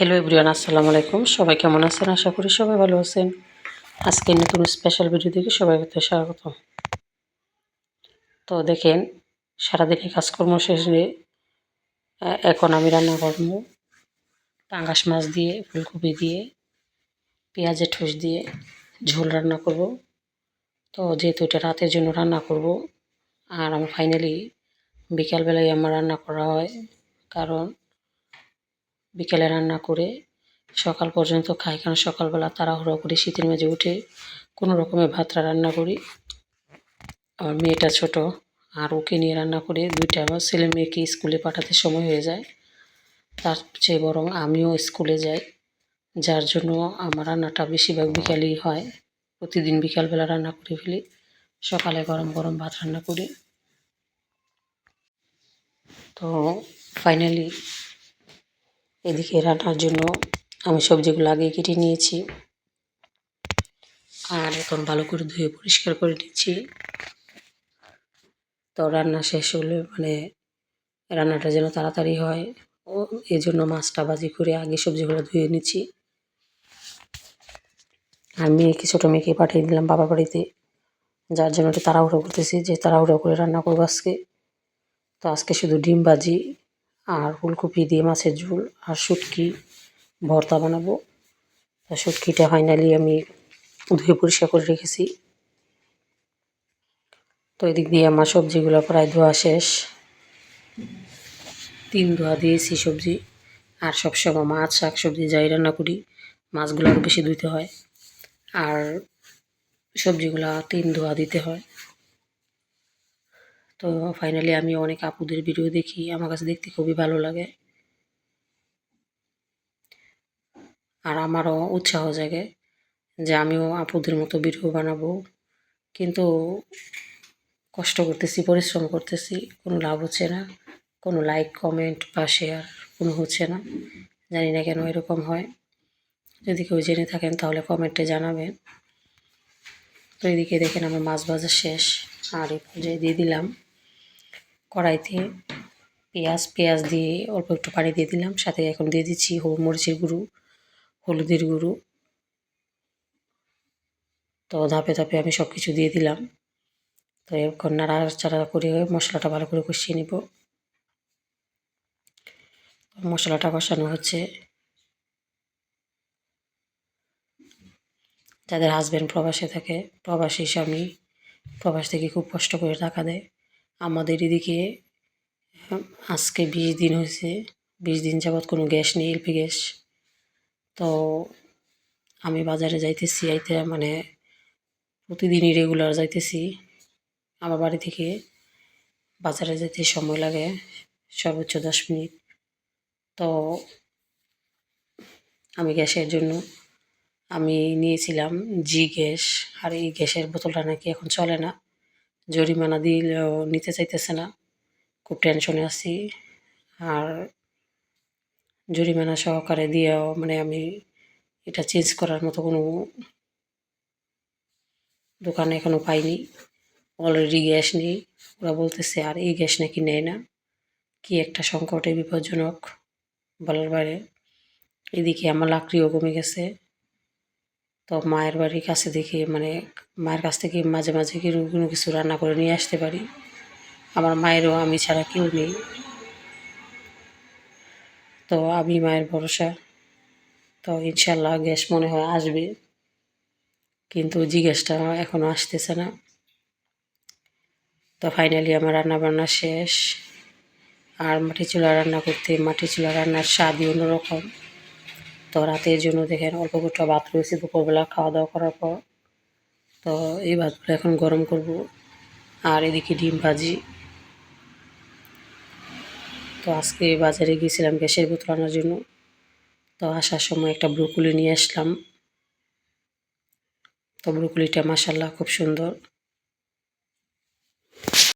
Hello everyone আসসালামু আলাইকুম। সবাই কেমন আছেন? আশা করি সবাই ভালো আছেন। আজকে নতুন স্পেশাল ভিডিও দেখে সবাইকে স্বাগত। তো দেখেন সারাদিনে কাজকর্ম শেষে এখন আমি রান্না করব। পাঙ্গাস মাছ দিয়ে, ফুলকপি দিয়ে, পেঁয়াজের ঠোস দিয়ে ঝোল রান্না করব। তো যেহেতু এটা রাতের জন্য রান্না করব, আর আমার ফাইনালি বিকালবেলায় আমার রান্না করা হয়। কারণ বিকেলে রান্না করে সকাল পর্যন্ত খাই। কারণ সকালবেলা তাড়াহুড়ো করে শীতের মেঝে উঠে কোনো রকমের ভাতটা রান্না করি। আমার মেয়েটা ছোট, আর ওকে নিয়ে রান্না করে দুইটা আমার ছেলে মেয়েকে স্কুলে পাঠাতে সময় হয়ে যায়। তার চেয়ে বরং আমিও স্কুলে যাই। যার জন্য আমার রান্নাটা বেশিরভাগ বিকালেই হয়। প্রতিদিন বিকালবেলা রান্না করে ফেলি। সকালে গরম গরম ভাত রান্না করি। তো ফাইনালি এদিকে রান্নার জন্য আমি সবজিগুলো আগে কেটে নিয়েছি। আর এখন ভালো করে ধুয়ে পরিষ্কার করে নিচ্ছি। তো রান্না শেষ হলে মানে রান্নাটা যেন তাড়াতাড়ি হয়। ও এই জন্য মাছটা বাজি করে আগে সবজিগুলো ধুয়ে নিচ্ছি। আর মেয়েকে, ছোটো মেয়েকে পাঠিয়ে দিলাম বাবার বাড়িতে। যার জন্য একটু তাড়াহুড়ো করতেছি যে তাড়াহুড়ো করে রান্না করব আজকে। তো আজকে শুধু ডিম ভাজি আর ফুলকপি দিয়ে মাছের ঝোল আর শুটকি ভর্তা বানাবো। তো শুটকিটা ফাইনালি আমি ধুয়ে পরিষ্কার করে রেখেছি। তো এদিক দিয়ে আমার সবজিগুলো প্রায় ধোয়া শেষ। তিন ধোয়া দিয়েছি সবজি। আর সবসময় মাছ শাক সবজি যাই রান্না করি, মাছগুলো আরও বেশি ধুইতে হয়। আর সবজিগুলা তিন ধোয়া দিতে হয়। তো ফাইনালি আমি অনেক আপুদের ভিডিও দেখি, আমার কাছে দেখতে খুবই ভালো লাগে। আর আমারও উৎসাহ জাগে যে আমিও আপুদের মতো ভিডিও বানাবো। কিন্তু কষ্ট করতেছি, পরিশ্রম করতেছি, কোনো লাভ হচ্ছে না, কোনো লাইক কমেন্ট বা শেয়ার কোনো হচ্ছে না, জানি না কেন এরকম হয়। যদি কেউ জেনে থাকেন তাহলে কমেন্টে জানাবেন। তো এদিকে দেখেন আমার মাছ ভাজা শেষ, আর এই পর্যায়ে দিয়ে দিলাম। কড়াইতে পেঁয়াজ পেঁয়াজ দিয়ে অল্প একটু পানি দিয়ে দিলাম। সাথে এখন দিয়ে দিচ্ছি মরিচের গুঁড়ো, হলুদের গুঁড়ো। তো ধাপে ধাপে আমি সব কিছু দিয়ে দিলাম। তো এখন নাড়াচাড়া করে মশলাটা ভালো করে কষিয়ে নিব। মশলাটা কষানো হচ্ছে। যাদের হাজব্যান্ড প্রবাসে থাকে, প্রবাসী স্বামী প্রবাস থেকে খুব কষ্ট করে টাকা দেয়। আমাদের এদিকে আজকে বিশ দিন হয়েছে। বিশ দিন যাবৎ কোনো গ্যাস নেই এলপি গ্যাস। তো আমি বাজারে যাইতেছি, আইতে মানে প্রতিদিনই রেগুলার যাইতেছি। আমার বাড়ি থেকে বাজারে যেতে সময় লাগে, সর্বোচ্চ দশ মিনিট। তো আমি গ্যাসের জন্য, আমি নিয়েছিলাম জি গ্যাস। আর এই গ্যাসের বোতলটা নাকি এখন চলে না। জরিমানা দিলেও নিতে চাইতেছে না। খুব টেনশনে আছি। আর জরিমানা সহকারে দিয়েও মানে আমি এটা চেঞ্জ করার মতো কোনো দোকানে এখনও পাইনি। অলরেডি গ্যাস নেই। ওরা বলতেছে, আর এই গ্যাস নাকি নেয় না। কি একটা সংকটে বিপজ্জনক বলার বাইরে। এদিকে আমার লাকড়িও কমে গেছে। তো মায়ের বাড়ির কাছে দেখে মানে মায়ের কাছ থেকে মাঝে মাঝে কোনো কোনো কিছু রান্না করে নিয়ে আসতে পারি? আমার মায়েরও আমি ছাড়া কেউ নেই। তো আমি মায়ের ভরসা। তো ইনশাল্লাহ গ্যাস মনে হয় আসবে। কিন্তু জি গ্যাসটা এখনও আসতেছে না। তো ফাইনালি আমার রান্না বান্না শেষ। আর মাটি চুলা রান্না করতে মাটি চুলা রান্নার স্বাদই অন্যরকম। তো রাতের জন্য দেখেন অল্প কটা ভাত রয়েছে, দুপুরবেলা খাওয়া দাওয়া করার পর। তো এই ভাতগুলো এখন গরম করব। আর এদিকে ডিম ভাজি। তো আজকে বাজারে গিয়েছিলাম গ্যাসের বোতল আনার জন্য। তো আসার সময় একটা ব্রুকুলি নিয়ে আসলাম। তো ব্রুকুলিটা মাসাল্লাহ খুব সুন্দর।